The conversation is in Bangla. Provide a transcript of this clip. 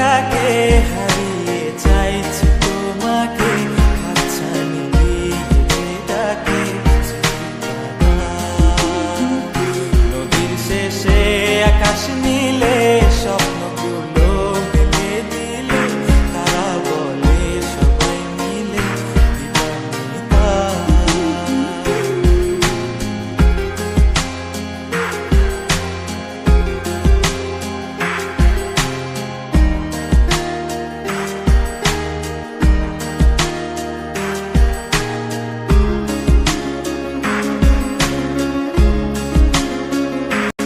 কাকে হার